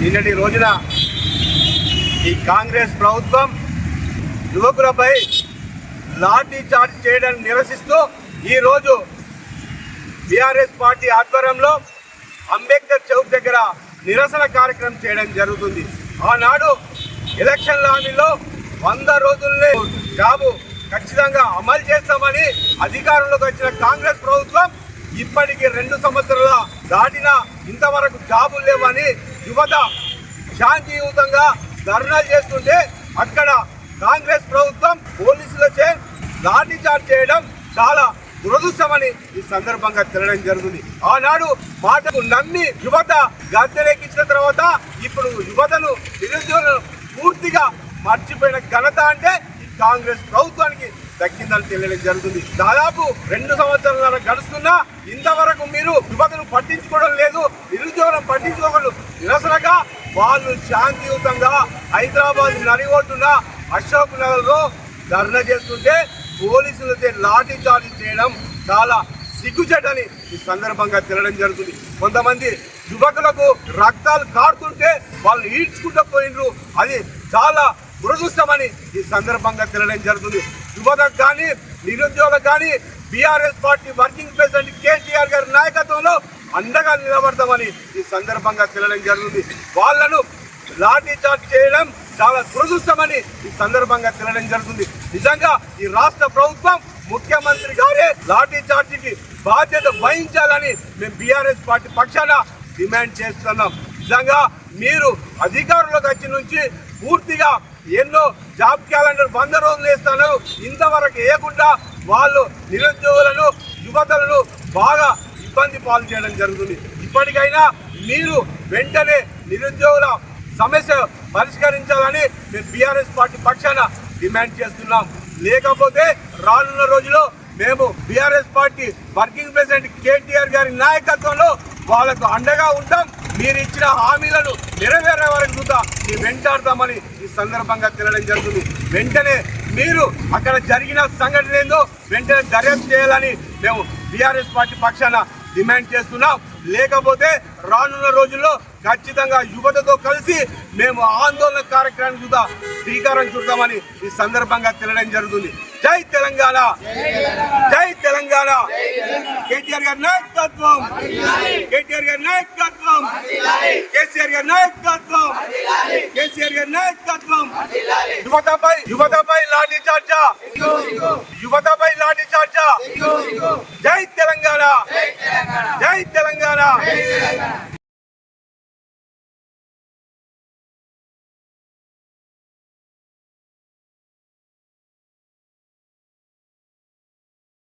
నిన్నటి రోజున ఈ కాంగ్రెస్ ప్రభుత్వం యువకులపై లాఠీ చార్జ్ చేయడాన్ని నిరసిస్తూ ఈరోజు బీఆర్ఎస్ పార్టీ ఆధ్వర్యంలో అంబేద్కర్ చౌక్ దగ్గర నిరసన కార్యక్రమం చేయడం జరుగుతుంది. ఆనాడు ఎలక్షన్ హామీలో వంద రోజుల్లో జాబు ఖచ్చితంగా అమలు చేస్తామని అధికారంలోకి వచ్చిన కాంగ్రెస్ ప్రభుత్వం ఇప్పటికి రెండు సంవత్సరాల దాటినా ఇంతవరకు జాబులు లేవని యువత శాంతియుతంగా ధర్నాలు చేస్తుంటే అక్కడ కాంగ్రెస్ ప్రభుత్వం పోలీసులచే లాఠీ చార్జ్ చేయడం చాలా దురదృష్టమని ఈ సందర్భంగా తెలడం జరుగుతుంది. ఆనాడు మాటకు నమ్మి యువత గద్దెలెక్కించిన తర్వాత ఇప్పుడు యువతను నిరుద్యోగులను పూర్తిగా మర్చిపోయిన ఘనత అంటే ఈ కాంగ్రెస్ ప్రభుత్వానికి దక్కిందని తెలియడం జరుగుతుంది. దాదాపు రెండు సంవత్సరాల గడుస్తున్నా ఇంతవరకు మీరు యువతను పట్టించుకోవడం లేదు నిరుద్యోగం పట్టించుకోగలరు నిరసనగా వాళ్ళు శాంతియుతంగా హైదరాబాద్ నడిగొట్టున అశోక్ నగర్లో ధర్న ధర్నా చేస్తుంటే పోలీసులతో లాఠీ చార్జ్ చేయడం చాలా సిగ్గుచెట్టని ఈ సందర్భంగా తెలడం జరుగుతుంది. కొంతమంది యువకులకు రక్తాలు కారుతుంటే వాళ్ళు ఈడ్చుకుంటూ పోయినరు. అది చాలా దురదృష్టమని ఈ సందర్భంగా తెలియడం జరుగుతుంది. యువతకు కానీ నిరుద్యోగులకు కానీ BRS party working president KCR గారి నాయకత్వంలో అండగా నిలబడతామని ఈ సందర్భంగా తెలియడం జరుగుతుంది. వాళ్ళను లాఠీ చార్జ్ చేయడం చాలా దురదృష్టమని ఈ సందర్భంగా తెలియడం జరుగుతుంది. నిజంగా ఈ రాష్ట్ర ప్రభుత్వం ముఖ్యమంత్రి గారే లాఠీ చార్జీకి బాధ్యత వహించాలని మేము బీఆర్ఎస్ పార్టీ పక్షాన డిమాండ్ చేస్తున్నాం. నిజంగా మీరు అధికారంలోకి వచ్చి నుంచి పూర్తిగా ఎన్నో జాబ్ క్యాలెండర్ వంద రోజులు వేస్తాను ఇంతవరకు వేయకుండా వాళ్ళు నిరుద్యోగులను యువతలను బాగా ఇబ్బంది పాలు చేయడం జరుగుతుంది. ఇప్పటికైనా మీరు వెంటనే నిరుద్యోగుల సమస్య పరిష్కరించాలని మేము బీఆర్ఎస్ పార్టీ పక్షాన డిమాండ్ చేస్తున్నాం. లేకపోతే రానున్న రోజులో మేము BRS party working president KTR గారి నాయకత్వంలో వాళ్ళకు అండగా ఉంటాం. మీరు ఇచ్చిన హామీలను నెరవేరే వరకు చూద్దా. మీ వెంటాడతామని ఈ సందర్భంగా తెలడం జరుగుతుంది. వెంటనే మీరు అక్కడ జరిగిన సంఘటన ఏందో వెంటనే దర్యాప్తు చేయాలని మేము బీఆర్ఎస్ పార్టీ పక్షాన డిమాండ్ చేస్తున్నాం. లేకపోతే రానున్న రోజుల్లో ఖచ్చితంగా యువతతో కలిసి మేము ఆందోళన కార్యక్రమాన్ని చూద్దాం శ్రీకారం చుడతామని ఈ సందర్భంగా తెలడం జరుగుతుంది. జై తెలంగాణ! జై తెలంగాణ! కేటీఆర్ గారి నాయకత్వం! కేటీఆర్ గారి నాయకత్వం! నాయకత్వం కేసీఆర్ గారి నాయకత్వం కేసీఆర్ గారి నాయకత్వం యువతపై యువతపై లాఠీ చార్జా యువతపై లాఠీ చార్జా జై తెలంగాణ జై తెలంగాణ